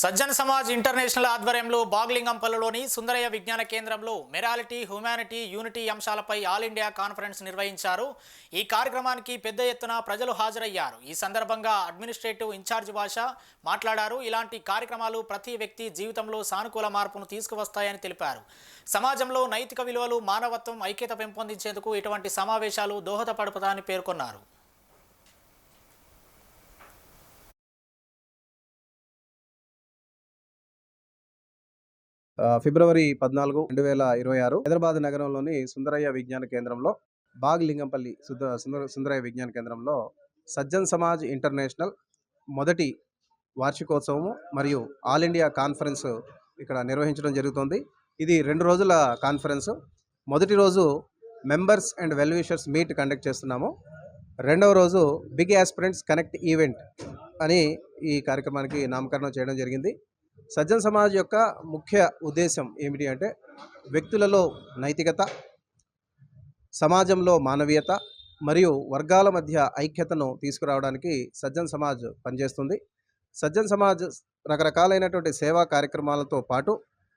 Sajjan Samaj international ఆధ్వర్యంలో బాగ్లింగంపల్లిలోని సుందరయ్య విజ్ఞాన కేంద్రంలో morality humanity unity అంశాలపై ఆల్ ఇండియా కాన్ఫరెన్స్ నిర్వహించారు. ఈ కార్యక్రమానికి పెద్ద ఎత్తున ప్రజలు హాజరయ్యారు. ఈ సందర్భంగా అడ్మినిస్ట్రేటివ్ ఇన్ఛార్జ్ భాష మాట్లాడారు. ఇలాంటి కార్యక్రమాలు ప్రతి వ్యక్తి జీవితంలో సానుకూల మార్పును తీసుకువస్తాయని తెలిపారు. సమాజంలో నైతిక విలువలు మానవత్వం ఐక్యత పెంపొందించేందుకు ఇటువంటి సమావేశాలు దోహదపడుపుతాయని పేర్కొన్నారు. ఫిబ్రవరి పద్నాలుగు రెండు వేల ఇరవై ఆరు హైదరాబాద్ నగరంలోని సుందరయ్య విజ్ఞాన కేంద్రంలో బాగ్ లింగంపల్లి సుంద సుందర సుందరయ్య విజ్ఞాన కేంద్రంలో సజ్జన్ సమాజ్ ఇంటర్నేషనల్ మొదటి వార్షికోత్సవము మరియు ఆల్ ఇండియా కాన్ఫరెన్స్ ఇక్కడ నిర్వహించడం జరుగుతుంది. ఇది రెండు రోజుల కాన్ఫరెన్స్. మొదటి రోజు members and wellwishers meet conduct చేస్తున్నాము. రెండవ రోజు బిగ్ యాస్పిరెంట్స్ కనెక్ట్ ఈవెంట్ అని ఈ కార్యక్రమానికి నామకరణం చేయడం జరిగింది. సజ్జన్ సమాజ్ యొక్క ముఖ్య ఉద్దేశం ఏమిటి అంటే వ్యక్తులలో నైతికత సమాజంలో మానవీయత మరియు వర్గాల మధ్య ఐక్యతను తీసుకురావడానికి సజ్జన్ సమాజ్ పనిచేస్తుంది. సజ్జన్ సమాజ్ రకరకాలైనటువంటి సేవా కార్యక్రమాలతో పాటు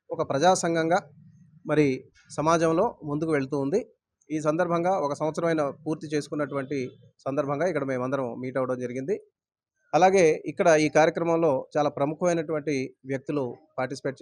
ఒక ప్రజా సంఘంగా మరి సమాజంలో ముందుకు వెళ్తూ ఉంది. ఈ సందర్భంగా ఒక సంవత్సరమైన పూర్తి చేసుకున్నటువంటి సందర్భంగా ఇక్కడ మేమందరం మీట్ అవ్వడం జరిగింది. అలాగే ఇక్కడ ఈ కార్యక్రమంలో చాలా ప్రముఖమైనటువంటి వ్యక్తులు పార్టిసిపేట్